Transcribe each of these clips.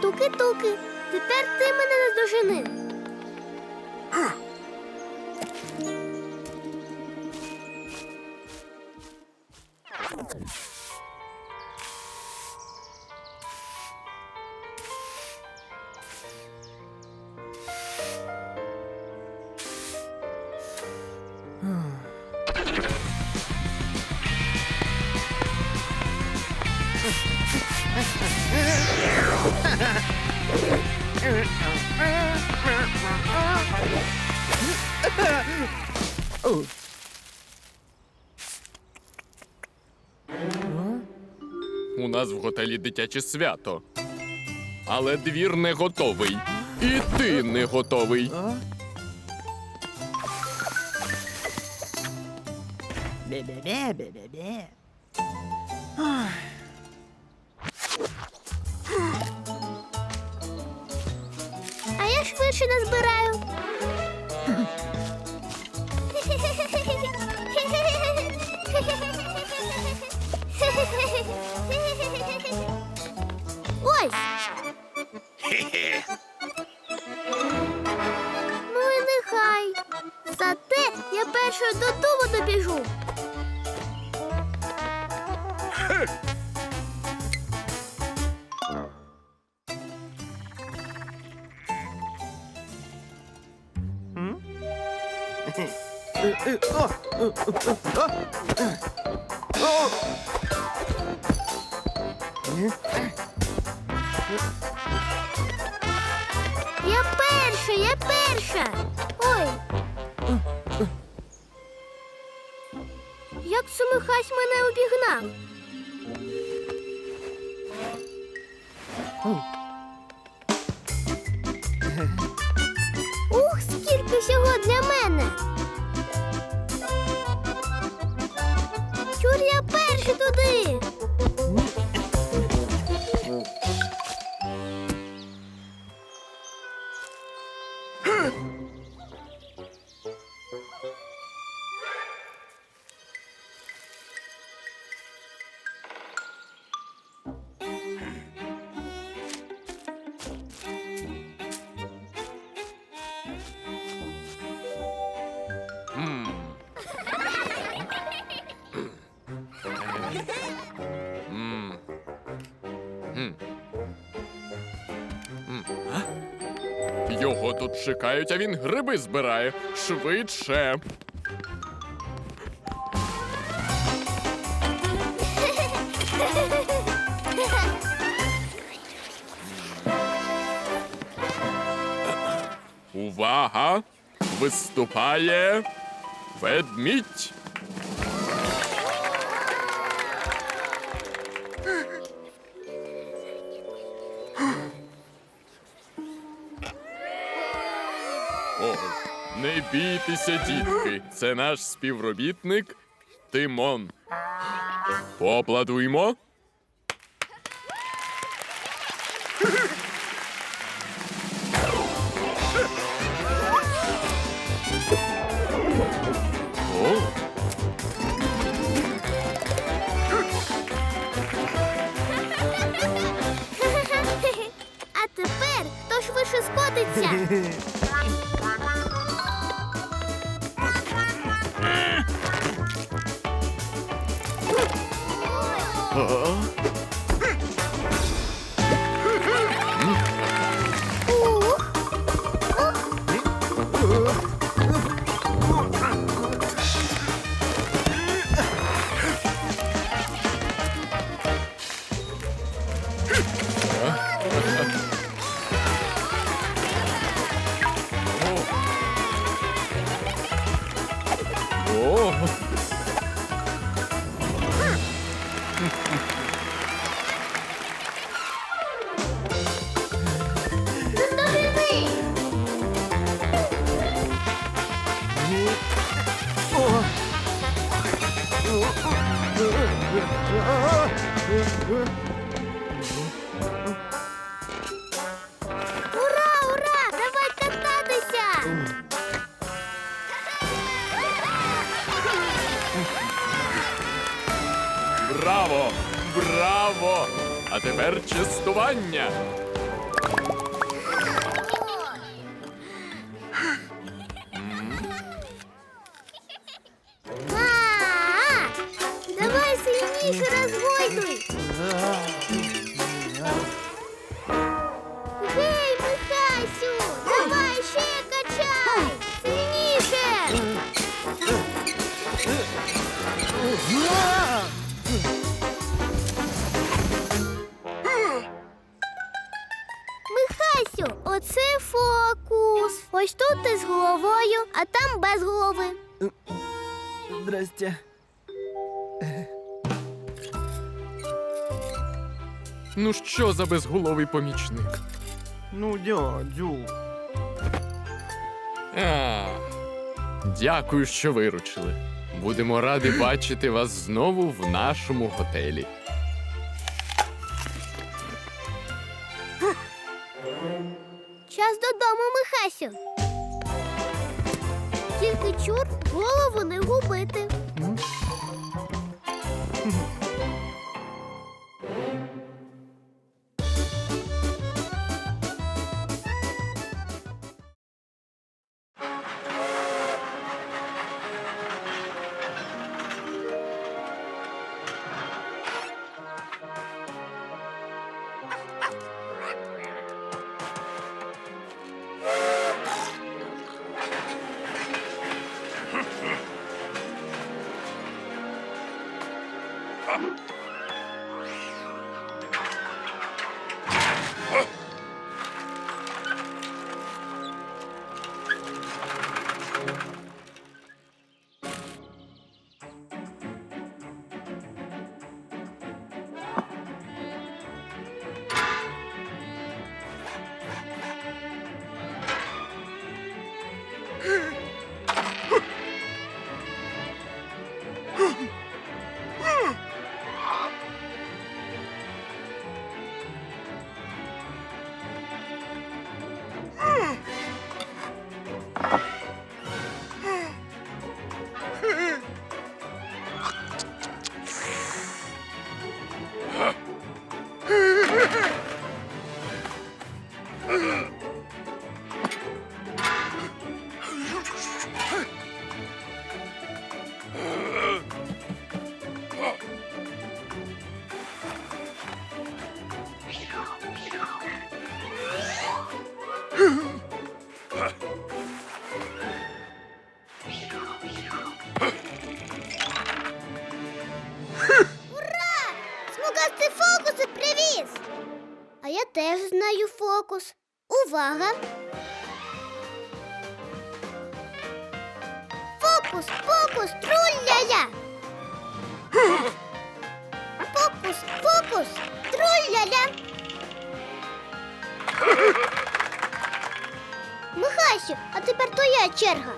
Туки-туки, тепер ти мене наздожени. У нас в готелі дитяче свято. Але двір не готовий. І ти не готовий. Бе-бе-бе-бе-бе-бе. А я швидше назбираю. Ось. Ну і нехай. Зате я першою додому добіжу. Я перша, я перша. Ой. Як Сумихась мене обігнав? Ух, скільки всього для мене. Його тут чекають, а він гриби збирає. Швидше. Увага! Виступає ведмідь. Бійтеся, дітки. Це наш співробітник Тимон. Поаплодуймо. А тепер хто швидше скотиться? Ух. Ура, ура! Давай кататися! Браво! Браво! А тепер частування! Ну що за безголовий помічник? Ну, дядю. А, дякую, що виручили. Будемо раді бачити вас знову в нашому готелі. Час додому, Михасю. Тільки чур голову не губити. Ура! Теж знаю фокус. Увага! Фокус, фокус, трулляля! Фокус, фокус, трулляля! Михасю, а тепер твоя черга.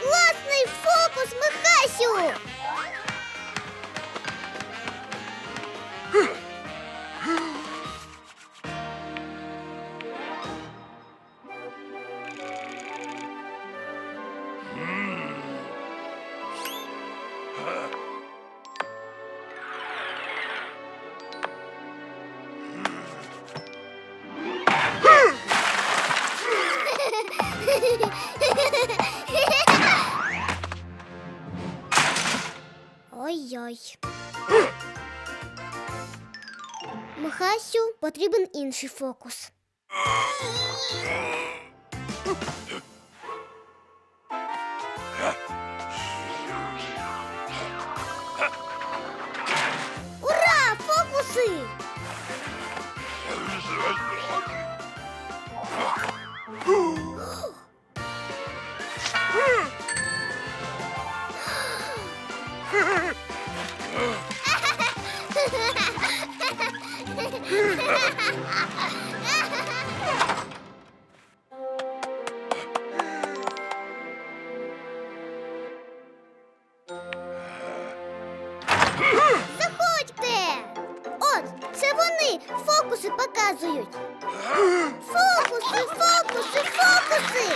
Класний фокус, Михасю! Махасю потрібен інший фокус. Ура! Фокуси! Ooh! Фокуси показують. Фокуси, фокуси, фокуси.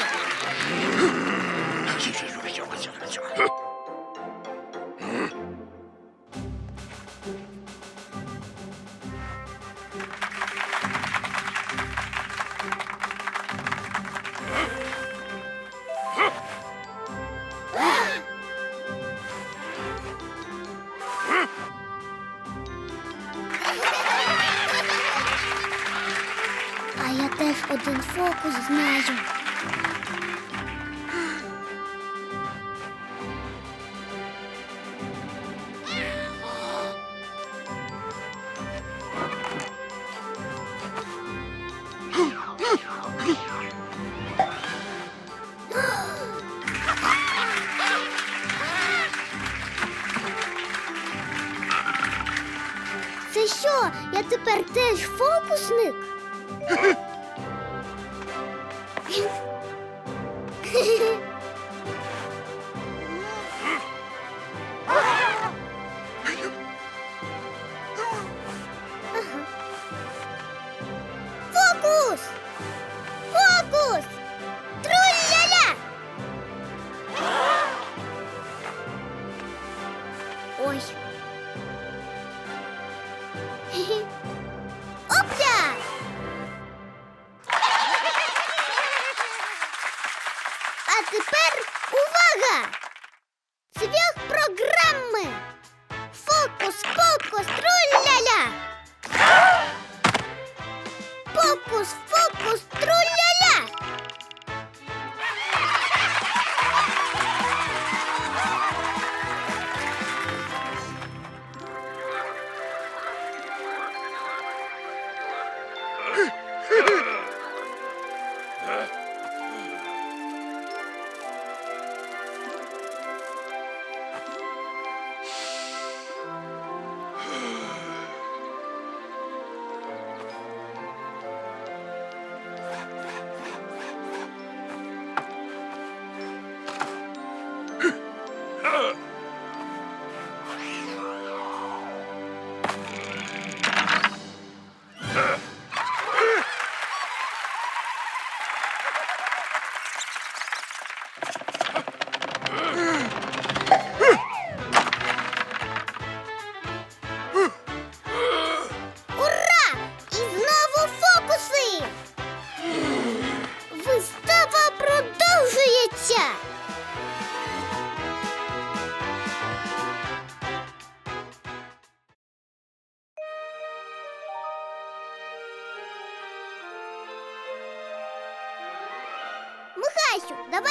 А я теж один фокус знаю.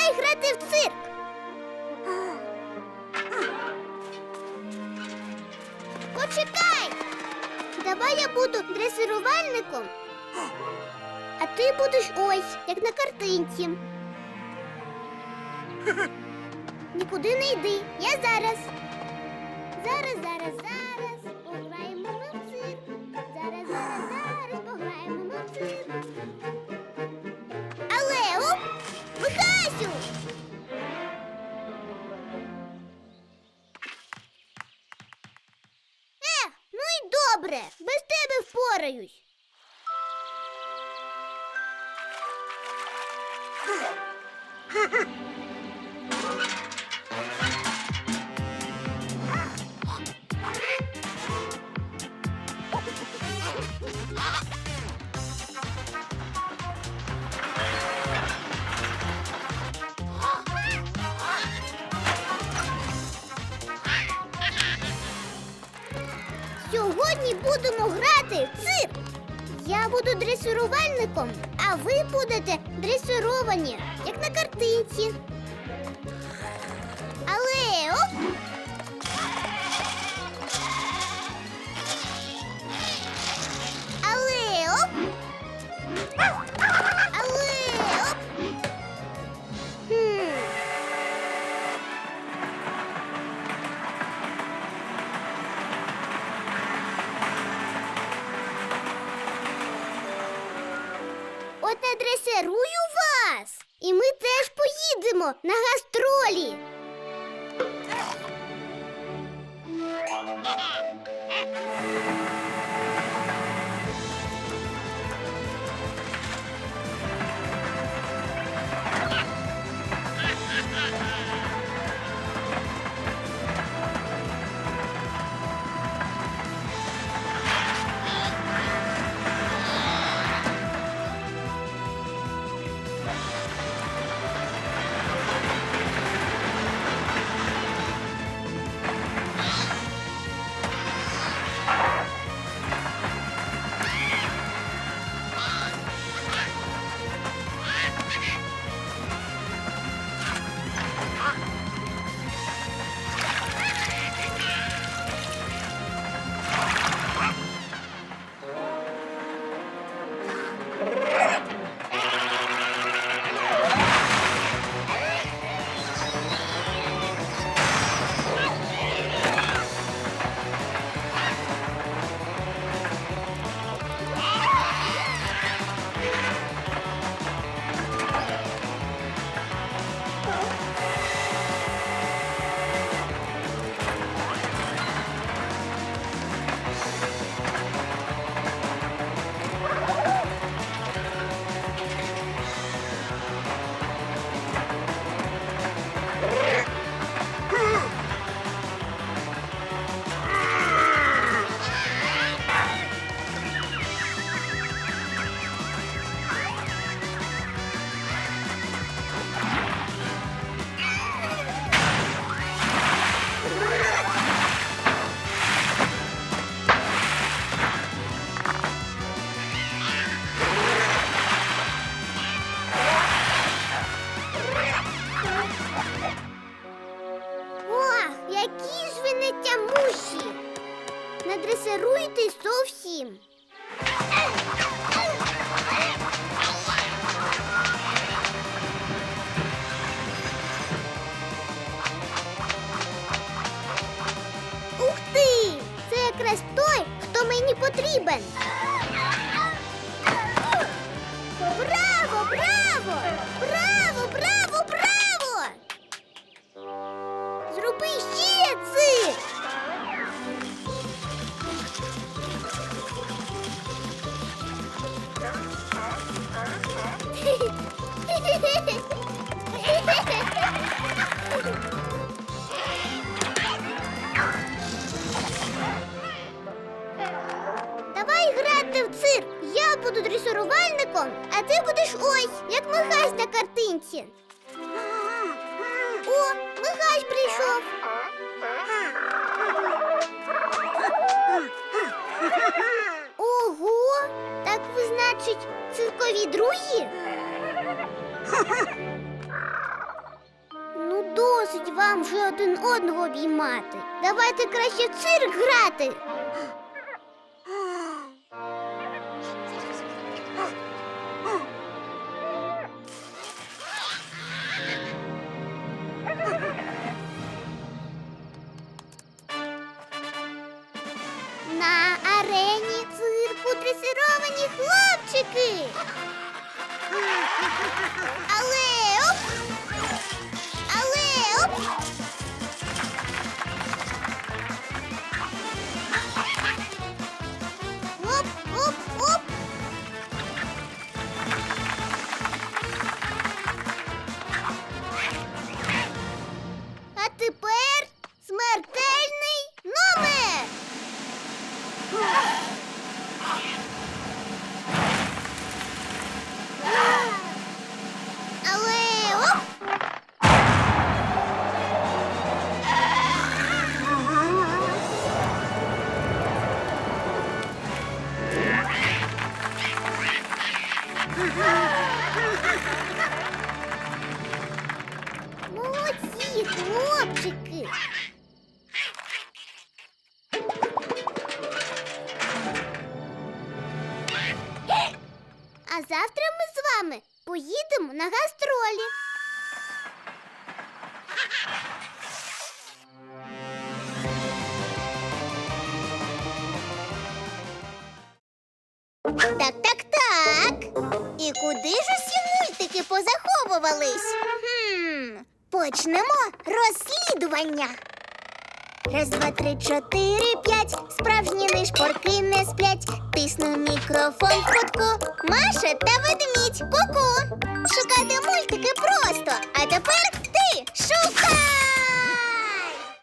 Давай грати в цирк. Почекай! Давай я буду дресирувальником, а ти будеш ось, як на картинці. Нікуди не йди. Я зараз. Зараз, зараз, зараз. Впораюсь. будемо грати в цирк. Я буду дресирувальником, а ви будете дресировані, як на картинці. Керуйтесь зовсім. Ух ти! Це якраз той, хто мені потрібен. Браво! Браво, браво, браво! А ти будеш ось, як Михась на картинці. О, Михась прийшов. Ого, так ви, значить, циркові друзі? Ну, досить вам вже один одного обіймати. Давайте краще цирк грати. А завтра ми з вами поїдемо на гастролі. Так, так, так. І куди ж усі мультики позаховувались? Хм, почнемо розслідування. Раз, два, три, чотири, п'ять. Справжні нишпорки не сплять. Тисну мікрофон в кутку. Маша та ведмідь. Ку-ку. Шукати мультики просто. А тепер ти шукай.